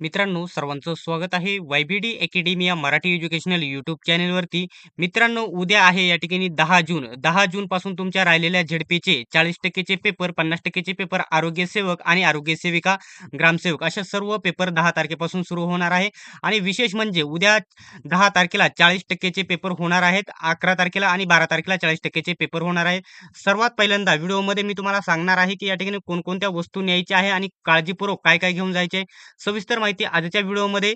मित्रांनो सर्वांचं स्वागत आहे वाय बी डी या मराठी एज्युकेशनल यूट्यूब चॅनेलवरती. मित्रांनो उद्या आहे या ठिकाणी दहा जून. दहा जून पासून तुमच्या राहिलेल्या झेडपीचे चाळीस टक्केचे पेपर पन्नास टक्केचे पेपर आरोग्य सेवक आणि आरोग्य सेविका ग्रामसेवक अशा सर्व पेपर दहा तारखेपासून सुरू होणार आहे. आणि विशेष म्हणजे उद्या दहा तारखेला चाळीस टक्केचे पेपर होणार आहेत अकरा तारखेला आणि बारा तारखेला चाळीस टक्केचे पेपर होणार आहे. सर्वात पहिल्यांदा व्हिडिओमध्ये मी तुम्हाला सांगणार आहे की या ठिकाणी कोणकोणत्या वस्तू न्यायच्या आहे आणि काळजीपूर्वक काय काय घेऊन जायचे. सविस्तर माहिती आजच्या व्हिडिओमध्ये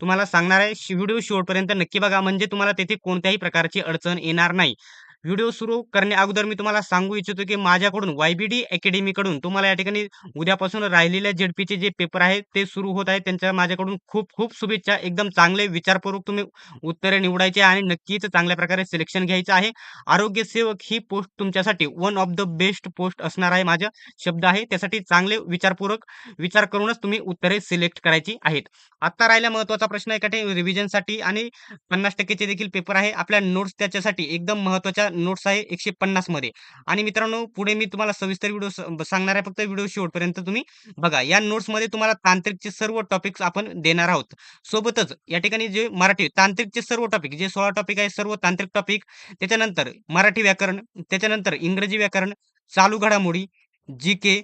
तुम्हाला सांगणार आहे. व्हिडिओ शेवटपर्यंत नक्की बघा. म्हणजे तुम्हाला तेथे कोणत्याही प्रकारची अडचण येणार नाही. व्हिडिओ सुरू करण्या अगोदर मी तुम्हाला सांगू इच्छितो की माझ्याकडून वाय बी डी अकॅडमीकडून तुम्हाला या ठिकाणी उद्यापासून राहिलेल्या जेडपीचे जे पेपर आहेत ते सुरू होत आहेत. त्यांच्या माझ्याकडून खूप खूप शुभेच्छा. एकदम चांगले विचारपूर्वक तुम्ही उत्तरे निवडायचे आणि नक्कीच चांगल्या प्रकारे सिलेक्शन घ्यायचं आहे. आरोग्य सेवक ही पोस्ट तुमच्यासाठी one of the best post असणार आहे माझा शब्द आहे. त्यासाठी चांगले विचारपूर्वक विचार करूनच तुम्ही उत्तरे सिलेक्ट करायची आहेत. आता राहिला महत्त्वाचा प्रश्न आहे रिव्हिजनसाठी आणि पन्नास टक्केचे देखील पेपर आहे. आपल्या नोट्स त्याच्यासाठी एकदम महत्त्वाच्या नोट्स आहे एकशे पन्नासमध्ये. आणि मित्रांनो पुढे मी तुम्हाला सविस्तर व्हिडिओ सांगणार आहे फक्त व्हिडिओ शेवटपर्यंत तुम्ही बघा. या नोट्समध्ये तुम्हाला तांत्रिकचे सर्व टॉपिक्स आपण देणार आहोत. सोबतच या ठिकाणी जे मराठी तांत्रिकचे सर्व टॉपिक जे सोळा टॉपिक आहे सर्व तांत्रिक टॉपिक त्याच्यानंतर मराठी व्याकरण त्याच्यानंतर इंग्रजी व्याकरण चालू घडामोडी जी के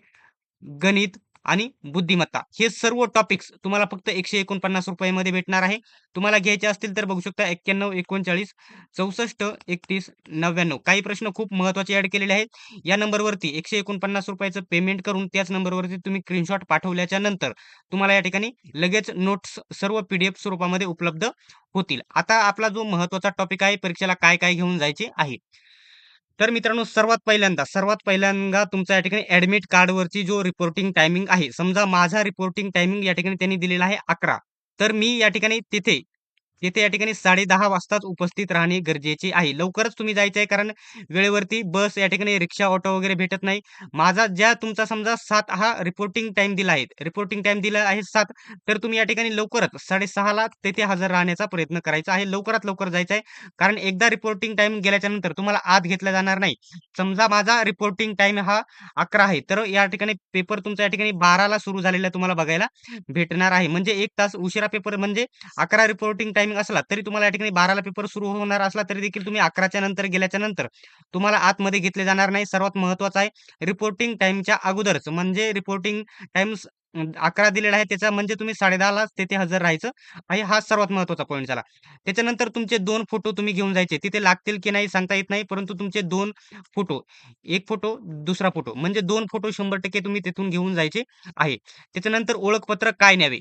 गणित आणि बुद्धिमत्ता. हे सर्व टॉपिक्स तुम्हाला फक्त एकशे एकोणपन्नास रुपयामध्ये भेटणार आहे. तुम्हाला घ्यायचे असतील तर बघू शकता एक्क्याण्णव एकोणचाळीस चौसष्ट एकतीस नव्याण्णव. काही प्रश्न खूप महत्त्वाचे ऍड केलेले आहेत. या नंबरवरती एकशे एकोणपन्नास रुपयाचं पेमेंट करून त्याच नंबरवरती तुम्ही स्क्रीनशॉट पाठवल्याच्या नंतर तुम्हाला या ठिकाणी लगेच नोट्स सर्व पीडीएफ स्वरूपामध्ये उपलब्ध होतील. आता आपला जो महत्त्वाचा टॉपिक आहे परीक्षेला काय काय घेऊन जायचे आहे. तर मित्रांनो सर्वात पहिल्यांदा सर्वात पहिल्यांदा तुमच्या या ठिकाणी ऍडमिट कार्डवरची जो रिपोर्टिंग टायमिंग आहे समजा माझा रिपोर्टिंग टायमिंग या ठिकाणी त्यांनी दिलेला आहे अकरा. तर मी या ठिकाणी तिथे तिथे या ठिकाणी साडेदहा वाजताच उपस्थित राहणे गरजेचे आहे. लवकरच तुम्ही जायचं आहे कारण वेळेवरती बस या ठिकाणी रिक्षा ऑटो वगैरे भेटत नाही. माझा ज्या तुमचा समजा सात हा रिपोर्टिंग टाइम दिला आहे. रिपोर्टिंग टाइम दिला आहे सात तर तुम्ही या ठिकाणी लवकरच साडेसहाला तेथे हजर राहण्याचा प्रयत्न करायचा आहे. लवकरात लवकर जायचं आहे कारण एकदा रिपोर्टिंग टाइम गेल्याच्यानंतर तुम्हाला आत घेतला जाणार नाही. समजा माझा रिपोर्टिंग टाइम हा अकरा आहे तर या ठिकाणी पेपर तुमचा या ठिकाणी बाराला सुरू झालेला तुम्हाला बघायला भेटणार आहे. म्हणजे एक तास उशिरा पेपर म्हणजे अकरा रिपोर्टिंग टायमिंग असला तरी तुम्हाला या ठिकाणी बाराला पेपर सुरू होणार असला तरी देखील तुम्ही अकराच्या नंतर गेल्याच्यानंतर तुम्हाला आतमध्ये घेतले जाणार नाही. सर्वात महत्वाचं आहे रिपोर्टिंग टाइमच्या अगोदरच. म्हणजे रिपोर्टिंग टाइम अकरा दिलेला आहे त्याचा म्हणजे तुम्ही साडेदहाला तेथे हजर राहायचं आहे. हा सर्वात महत्त्वाचा पॉईंट झाला. त्याच्यानंतर तुमचे दोन फोटो तुम्ही घेऊन जायचे. तिथे लागतील की नाही सांगता येत नाही. परंतु तुमचे दोन फोटो एक फोटो दुसरा फोटो म्हणजे दोन फोटो शंभर टक्के तुम्ही तिथून घेऊन जायचे आहे. त्याच्यानंतर ओळखपत्र काय न्यावे?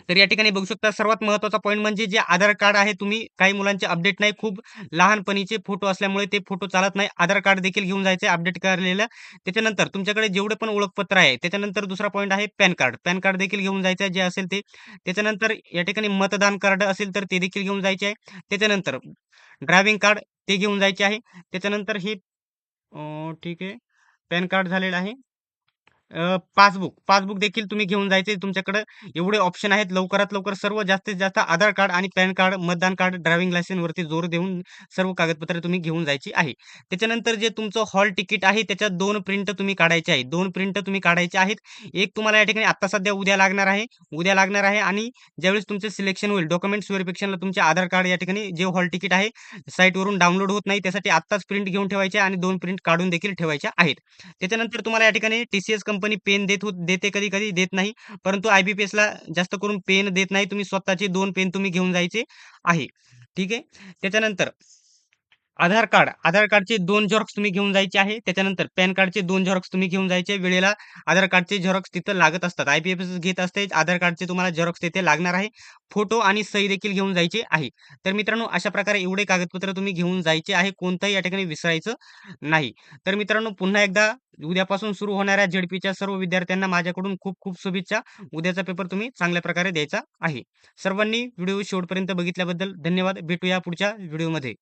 तर या ठिकाणी बघू शकता सर्वात महत्त्वाचा पॉईंट म्हणजे जे आधार कार्ड आहे तुम्ही काही मुलांचे अपडेट नाही खूप लहानपणीचे फोटो असल्यामुळे ते फोटो चालत नाही. आधार कार्ड देखील घेऊन जायचे अपडेट करलेलं. त्याच्यानंतर तुमच्याकडे जेवढे पण ओळखपत्र आहे त्याच्यानंतर दुसरा पॉईंट आहे पॅन कार्ड पॅन कार्ड देखील घेऊन जायचं आहे जे असेल ते. त्याच्यानंतर या ठिकाणी मतदान कार्ड असेल तर ते देखील घेऊन जायचे आहे. त्याच्यानंतर ड्रायव्हिंग कार्ड ते घेऊन जायचे आहे. त्याच्यानंतर हे ठीक आहे. पॅन कार्ड झालेलं आहे. पासबुक. पासबुक देखील तुम्ही घेऊन जायचे तुमच्याकडे. एवढे ऑप्शन आहेत. लवकरात लवकर सर्व जास्तीत जास्त आधार कार्ड आणि पॅन कार्ड मतदान कार्ड ड्रायव्हिंग लायसन्स वरती जोर देऊन सर्व कागदपत्रे तुम्ही घेऊन जायची आहे. त्याच्यानंतर जे तुमचं हॉल तिकीट आहे त्याच्यात दोन प्रिंट तुम्ही काढायचे आहे दोन प्रिंट तुम्ही काढायचे आहेत. एक तुम्हाला या ठिकाणी आता सध्या उद्या लागणार आहे. उद्या लागणार आहे आणि ज्यावेळेस तुमचे सिलेक्शन होईल डॉक्युमेंट्स व्हेरिफिकेशनला तुमचे आधार कार्ड या ठिकाणी जे हॉल तिकीट आहे साईटवरून डाउनलोड होत नाही त्यासाठी आत्ताच प्रिंट घेऊन ठेवायचे आणि दोन प्रिंट काढून देखील ठेवायच्या आहेत. त्याच्यानंतर तुम्हाला या ठिकाणी टीसीएस कंपनी पेन देत देते कधी कधी देत नाही. परंतु आयबीपीएस ला जास्त करून पेन देत नाही. तुम्ही स्वतःचे दोन पेन तुम्ही घेऊन जायचे आहे. ठीक आहे? त्याच्यानंतर आधार कार्ड. आधार कार्डचे दोन झेरॉक्स तुम्ही घेऊन जायचे आहे. त्याच्यानंतर पॅन कार्डचे दोन झेरॉक्स तुम्ही घेऊन जायचे. वेळेला आधार कार्डचे झेरॉक्स तिथं लागत असतात. आयपीएस घेत असते. आधार कार्डचे तुम्हाला झेरॉक्स तिथे लागणार आहे. फोटो आणि सही देखील घेऊन जायचे आहे. तर मित्रांनो अशा प्रकारे एवढे कागदपत्र तुम्ही घेऊन जायचे आहे. कोणताही या ठिकाणी विसरायचं नाही. तर मित्रांनो पुन्हा एकदा उद्यापासून सुरू होणाऱ्या झेडपीच्या सर्व विद्यार्थ्यांना माझ्याकडून खूप खूप शुभेच्छा. उद्याचा पेपर तुम्ही चांगल्या प्रकारे द्यायचा आहे. सर्वांनी व्हिडिओ शेवटपर्यंत बघितल्याबद्दल धन्यवाद. भेटूया पुढच्या व्हिडिओमध्ये.